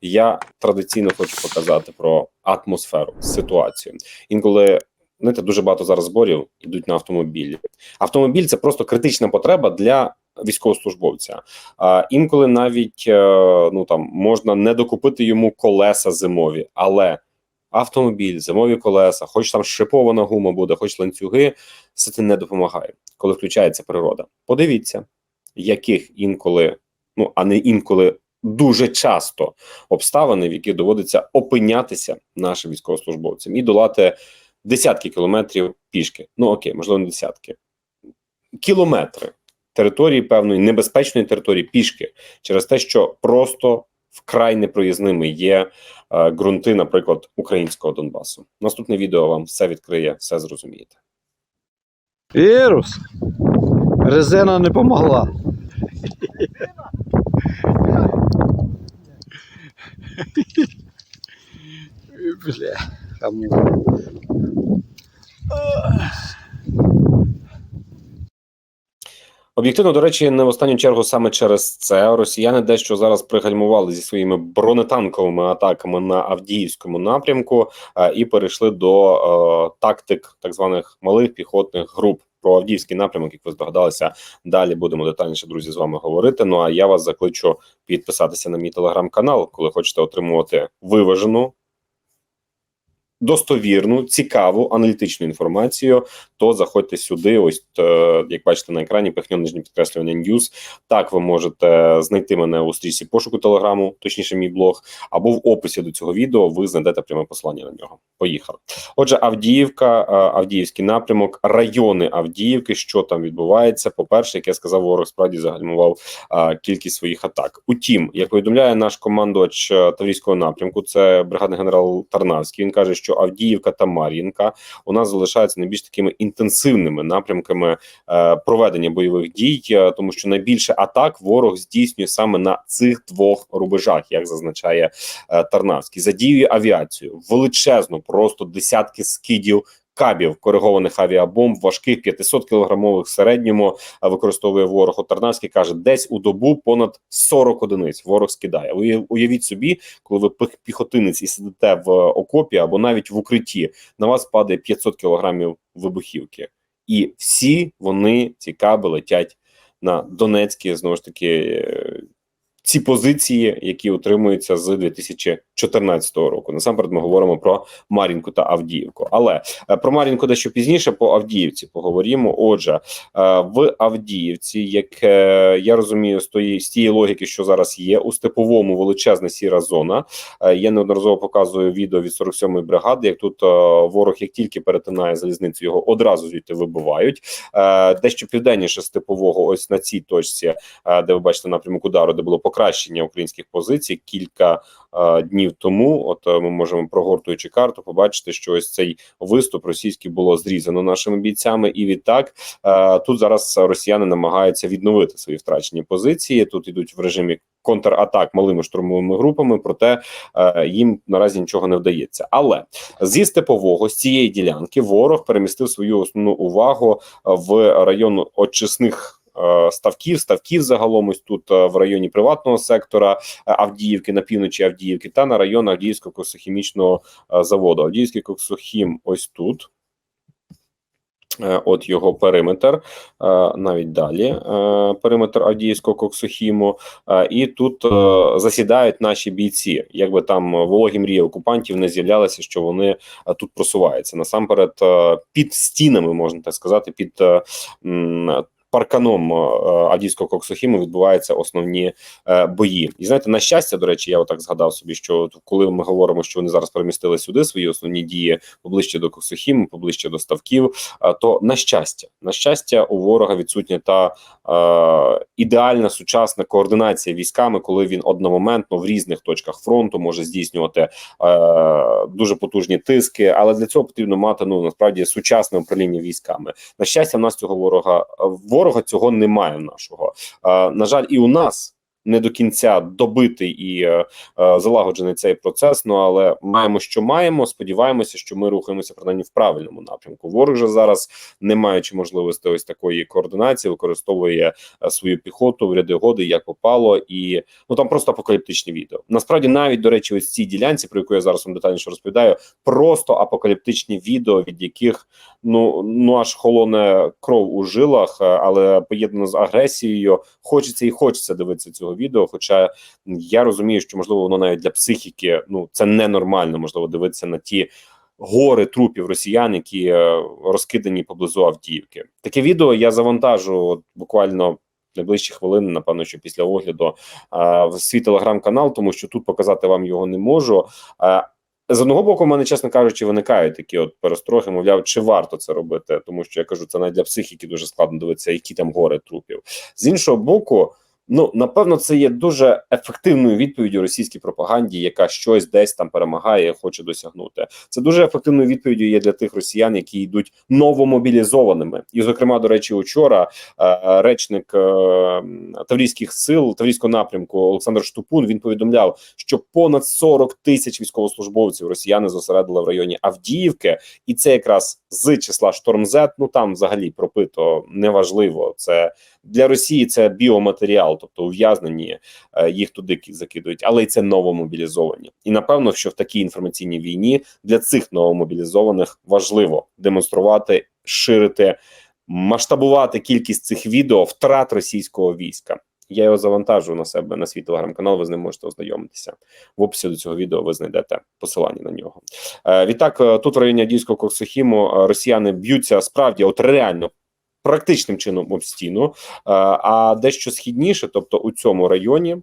я традиційно хочу показати про атмосферу, ситуацію. Інколи знаєте, дуже багато зараз зборів йдуть на автомобілі. Автомобіль це просто критична потреба для військовослужбовця. А інколи навіть е, ну там можна не докупити йому колеса зимові, але автомобіль, зимові колеса, хоч там шипована гума буде, хоч ланцюги, все це не допомагає, коли включається природа. Подивіться, яких інколи, ну а не інколи. Дуже часто обставини, в які доводиться опинятися нашим військовослужбовцям, і долати десятки кілометрів пішки. Ну окей, можливо, не десятки кілометри території певної небезпечної території пішки через те, що просто вкрай непроїзними є е, ґрунти, наприклад, українського Донбасу. Наступне відео вам все відкриє, все зрозумієте. Вірус. Резина не помогла. Бля. Об'єктивно, до речі, не в останню чергу саме через це росіяни дещо зараз пригальмували зі своїми бронетанковими атаками на Авдіївському напрямку е, і перейшли до е, тактик так званих малих піхотних груп. Про Авдіївський напрямок, як ви здогадалися, далі будемо детальніше, друзі, з вами говорити. Ну а я вас закличу підписатися на мій телеграм-канал, коли хочете отримувати виважену. Достовірну, цікаву аналітичну інформацію, то заходьте сюди. Ось е, як бачите на екрані, пихньо нижнє підкреслювання News. Так ви можете знайти мене у стрічці пошуку телеграму, точніше, мій блог, або в описі до цього відео ви знайдете пряме послання на нього. Поїхали. Отже, Авдіївка, е, Авдіївський напрямок, райони Авдіївки. Що там відбувається? По перше, як я сказав, ворог справді загальмував е, кількість своїх атак. Утім, як повідомляє наш командувач Таврійського напрямку, це бригадний генерал Тарнавський. Він каже, що Авдіївка та Мар'їнка у нас залишаються найбільш такими інтенсивними напрямками е, проведення бойових дій, е, тому що найбільше атак ворог здійснює саме на цих двох рубежах, як зазначає е, Тарнавський. Задіює авіацію величезну, просто десятки скидів. Кабів коригованих авіабомб, важких 500 кілограмових в середньому е, використовує ворог. Тарнавський каже, десь у добу понад 40 одиниць ворог скидає. Ви уявіть собі, коли ви піхотинець і сидите в окопі або навіть в укритті, на вас падає 500 кілограмів вибухівки, і всі вони ці каби летять на Донецькі знову ж таки. Ці позиції, які утримуються з 2014 року, насамперед ми говоримо про Мар'їнку та Авдіївку. Але е, про Мар'їнку дещо пізніше по Авдіївці поговоримо. Отже, е, в Авдіївці, як я розумію, з тої з тієї логіки, що зараз є у степовому величезна сіра зона. Е, Я неодноразово показую відео від 47-ї бригади. Як тут ворог, як тільки перетинає залізницю, його одразу звідти вибивають. Дещо південніше степового, ось на цій точці, де ви бачите напрямок удару, де було покращення українських позицій кілька е, днів тому. От е, ми можемо прогортуючи карту, побачити, що ось цей виступ російський було зрізано нашими бійцями, і відтак е, тут зараз росіяни намагаються відновити свої втрачені позиції. Тут ідуть в режимі контратак малими штурмовими групами, проте е, їм наразі нічого не вдається. Але зі степового з цієї ділянки ворог перемістив свою основну увагу в район очисних. Е, Ставків, ставків загалом ось тут е, в районі приватного сектора е, Авдіївки на півночі Авдіївки та на район Авдіївського коксохімічного заводу. Авдіївський коксохім ось тут. От його периметр, навіть далі периметр Авдіївського коксохіму, і тут засідають наші бійці. Якби там вологі мрії окупантів не з'являлися, що вони тут просуваються. Насамперед, під стінами можна так сказати, під парканом е, Авдіївського коксохіму відбуваються основні е, бої. І знаєте, на щастя, до речі, я отак згадав собі, що коли ми говоримо, що вони зараз перемістили сюди свої основні дії поближче до коксохіму, поближче до ставків. е, То на щастя, на щастя, у ворога відсутня та е, ідеальна сучасна координація військами, коли він одномоментно в різних точках фронту може здійснювати е, дуже потужні тиски. Але для цього потрібно мати ну насправді сучасне управління військами. На щастя, в нас цього ворога ворога цього немає. в Нашого на жаль, і у нас не до кінця добитий і е, е, залагоджений цей процес. Ну але маємо, що маємо. Сподіваємося, що ми рухаємося принаймні в правильному напрямку. Ворог же зараз, не маючи можливості ось такої координації, використовує е, свою піхоту в ряди годи, як попало, і ну там просто апокаліптичні відео. Насправді, навіть до речі, ось цій ділянці, про яку я зараз вам детальніше розповідаю, просто апокаліптичні відео, від яких ну ну аж холоне кров у жилах, е, але поєднано з агресією. Хочеться і хочеться дивитися цього відео. Хоча я розумію, що можливо воно навіть для психіки ну це ненормально, можливо, дивитися на ті. Гори трупів росіян, які е, розкидані поблизу Авдіївки. Таке відео я завантажу от, буквально найближчі хвилини, напевно, що після огляду е, в свій телеграм-канал, тому що тут показати вам його не можу. Е, з одного боку, в мене, чесно кажучи, виникають такі от перестрохи, мовляв, чи варто це робити, тому що я кажу, це навіть для психіки дуже складно дивитися, які там гори трупів. З іншого боку, ну напевно, це є дуже ефективною відповіддю російській пропаганді, яка щось десь там перемагає, хоче досягнути. Це дуже ефективною відповіддю є для тих росіян, які йдуть новомобілізованими. І, зокрема, до речі, учора е, речник е, таврійських сил таврійського напрямку Олександр Штупун він повідомляв, що понад 40 тисяч військовослужбовців росіяни зосередили в районі Авдіївки, і це якраз з числа Штормзет. Ну там взагалі пропито неважливо. Це для Росії це біоматеріал, тобто ув'язнені е, їх туди закидують, але й це новомобілізовані. І напевно, що в такій інформаційній війні для цих новомобілізованих важливо демонструвати, ширити, масштабувати кількість цих відео втрат російського війська. Я його завантажу на себе на свій телеграм-канал. Ви з ним можете ознайомитися. В описі до цього відео ви знайдете посилання на нього. Е, відтак, е, тут в районі Адійського Коксохіму росіяни б'ються справді, от реально. Практичним чином об стіну, Е, а дещо східніше, тобто у цьому районі,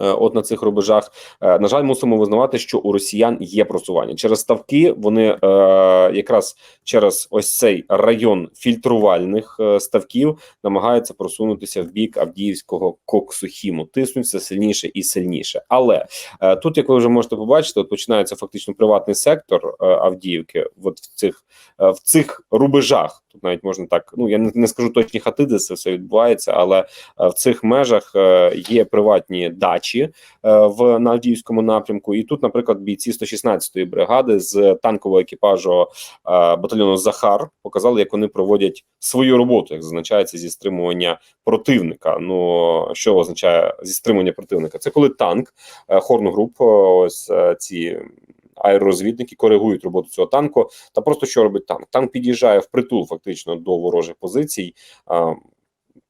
е, от на цих рубежах, е, на жаль, мусимо визнавати, що у росіян є просування через ставки. Вони е, якраз через ось цей район фільтрувальних ставків намагаються просунутися в бік Авдіївського коксухіму, тиснуться сильніше і сильніше. Але е, тут, як ви вже можете побачити, от починається фактично приватний сектор е, Авдіївки. От в цих е, в цих рубежах. Тут навіть можна так. Ну я не, не скажу точні хати, де це все відбувається, але е, в цих межах е, є приватні дачі е, в Авдіївському напрямку. І тут, наприклад, бійці 116-ї бригади з танкового екіпажу батальйону Захар показали, як вони проводять свою роботу, як зазначається зі стримування противника. Ну що означає зі стримування противника? Це коли танк хорну групу, ось ці. Аеророзвідники коригують роботу цього танку. Та просто що робить танк? Танк під'їжджає впритул фактично до ворожих позицій.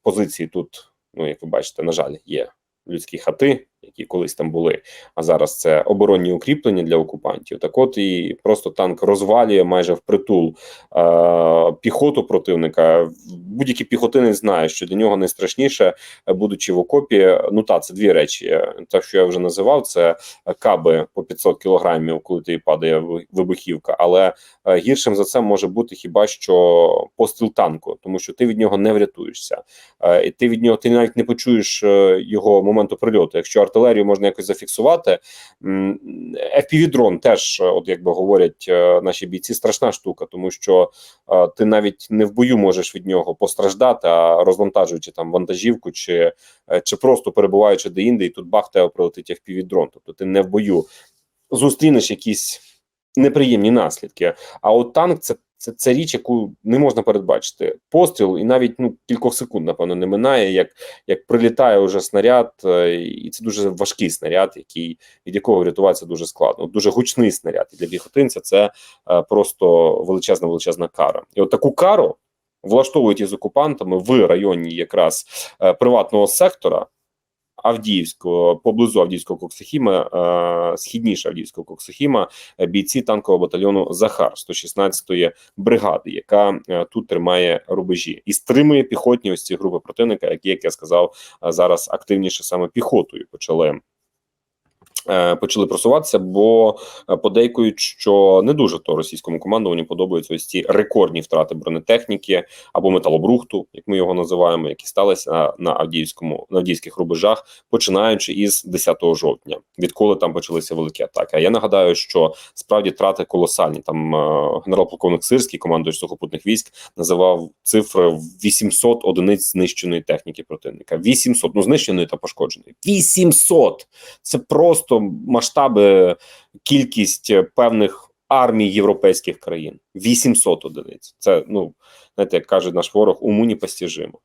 Позиції тут, ну як ви бачите, на жаль, є людські хати, які колись там були. А зараз це оборонні укріплення для окупантів. Так, от і просто танк розвалює майже впритул е, піхоту противника. Будь-який піхотинець знає, що для нього найстрашніше, будучи в окопі. Ну та це дві речі. Те, що я вже називав, це каби по 500 кілограмів, коли тобі падає вибухівка. Але е, гіршим за це може бути хіба що постріл танку, тому що ти від нього не врятуєшся. Е, І ти від нього ти навіть не почуєш е, його моменту прильоту. Якщо артилерію можна якось зафіксувати, FPV-дрон теж, е, от якби говорять е, наші бійці, страшна штука, тому що е, ти навіть не в бою можеш від нього постраждати, а розвантажуючи там вантажівку чи, чи просто перебуваючи де-інде, і тут бах тебе прилетить FPV-дрон. Тобто ти не в бою зустрінеш якісь неприємні наслідки. А от танк це. Це, це річ, яку не можна передбачити. Постріл, і навіть ну кількох секунд, напевно, не минає, як як прилітає вже снаряд, е, і це дуже важкий снаряд, який від якого врятуватися дуже складно. Дуже гучний снаряд. І для піхотинця це е, просто величезна величезна кара. І от таку кару влаштовують із окупантами в районі якраз е, приватного сектора. Авдіївського поблизу Авдіївського Коксахіма, е, східніше Авдіївського Коксохіма, е, бійці танкового батальйону Захар 116-ї бригади, яка е, тут тримає рубежі і стримує піхотні ось ці групи противника, які, як я сказав, зараз активніше саме піхотою почали почали просуватися, бо е, подейкують, що не дуже то російському командуванню подобаються ось ці рекордні втрати бронетехніки або металобрухту, як ми його називаємо, які сталися на Авдіївському на Авдіївських рубежах, починаючи із 10 жовтня, відколи там почалися великі атаки. А я нагадаю, що справді трати колосальні. Там е, генерал-полковник Сирський, командуючий сухопутних військ, називав цифри в 800 одиниць знищеної техніки противника. 800, ну знищеної та пошкодженої. 800! Це просто масштаби, кількість е, певних армій європейських країн. 800 одиниць. Це ну знаєте, як каже наш ворог, уму непостижимо.